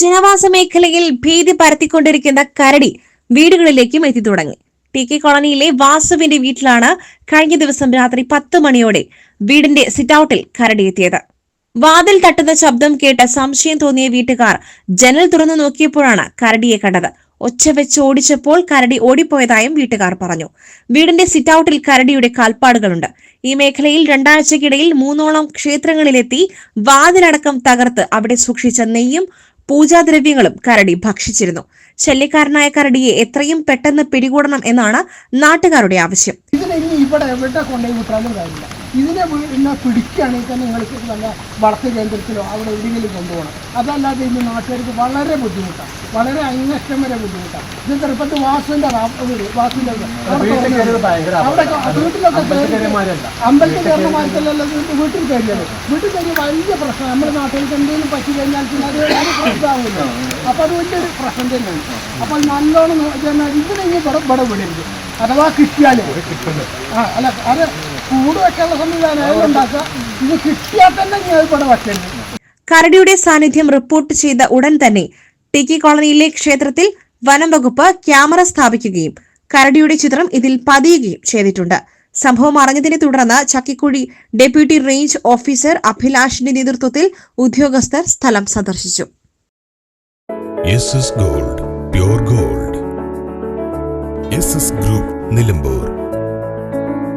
ജനവാസ മേഖലയിൽ ഭീതി പരത്തിക്കൊണ്ടിരിക്കുന്ന കരടി വീടുകളിലേക്കും എത്തി തുടങ്ങി. ടി കെ കോളനിയിലെ വാസുവിന്റെ വീട്ടിലാണ് കഴിഞ്ഞ ദിവസം രാത്രി പത്ത് മണിയോടെ വീടിന്റെ സിറ്റൌട്ടിൽ കരടി എത്തിയത്. വാതിൽ തട്ടുന്ന ശബ്ദം കേട്ട് സംശയം തോന്നിയ വീട്ടുകാർ ജനൽ തുറന്നു നോക്കിയപ്പോഴാണ് കരടിയെ കണ്ടത്. ഒച്ച വെച്ച് ഓടിച്ചപ്പോൾ കരടി ഓടിപ്പോയതായും വീട്ടുകാർ പറഞ്ഞു. വീടിന്റെ സിറ്റൌട്ടിൽ കരടിയുടെ കാൽപ്പാടുകളുണ്ട്. ഈ മേഖലയിൽ രണ്ടാഴ്ചക്കിടയിൽ മൂന്നോളം ക്ഷേത്രങ്ങളിലെത്തി വാതിലടക്കം തകർത്ത് അവിടെ സൂക്ഷിച്ച നെയ്യും പൂജാദ്രവ്യങ്ങളും കരടി ഭക്ഷിച്ചിരുന്നു. ശല്യക്കാരനായ കരടിയെ എത്രയും പെട്ടെന്ന് പിടികൂടണം എന്നാണ് നാട്ടുകാരുടെ ആവശ്യം. ഇതിനെ ഇനി ഇവിടെ എവിടെ കൊണ്ടുപോയി വിട്ടാലും കാര്യമില്ല ഇതിനെ പിന്നെ പിടിക്കുകയാണെങ്കിൽ തന്നെ നിങ്ങൾക്ക് നല്ല വളർത്തു കേന്ദ്രത്തിലോ അവിടെ എവിടെയെങ്കിലും കൊണ്ടുപോകണം. അതല്ലാതെ ഇന്ന് നാട്ടുകാർക്ക് വളരെ ബുദ്ധിമുട്ടാണ്. വളരെ അന്വേഷണം വരെ ബുദ്ധിമുട്ടാണ്. ഇത് ചെറുപ്പത്തിൽ വാസുവിന്റെ വീട് വാസുവിന്റെ വീട്. അവിടെ അവിടെ വീട്ടിലൊക്കെ അമ്പലത്തിൽ കയറുന്ന മാറ്റത്തിലല്ല വീട്ടിൽ കയറിയത്. വീട്ടിൽ കയറി വലിയ പ്രശ്നം. നമ്മുടെ നാട്ടിലേക്ക് എന്തെങ്കിലും പറ്റി കഴിഞ്ഞാൽ പിന്നെ അത് പ്രശ്നമാവില്ല അപ്പോൾ അത് വലിയൊരു പ്രശ്നം തന്നെയാണ്. അപ്പോൾ നല്ലോണം ഇതിനെ ഇവിടെ ഇവിടെ വിടരുത്. അഥവാ കിട്ടിയാലേ. ആ അല്ല അത് കൂട് വെക്കാനുള്ള സംവിധാനം ഉണ്ടാക്കുക. ഇത് കിട്ടിയാൽ തന്നെ അത് ഇവിടെ വെക്കരുത്. കരടിയുടെ സാന്നിധ്യം റിപ്പോർട്ട് ചെയ്ത ഉടൻ തന്നെ ടിക്കി കോളനിയിലെ ക്ഷേത്രത്തിൽ വനം വകുപ്പ് ക്യാമറ സ്ഥാപിക്കുകയും കരടിയുടെ ചിത്രം ഇതിൽ പതിയുകയും ചെയ്തിട്ടുണ്ട്. സംഭവം അറിഞ്ഞതിനെ തുടർന്ന് ചക്കിക്കുഴി ഡെപ്യൂട്ടി റേഞ്ച് ഓഫീസർ അഭിലാഷിന്റെ നേതൃത്വത്തിൽ ഉദ്യോഗസ്ഥർ സ്ഥലം സന്ദർശിച്ചു. Gold pure gold group Nilambur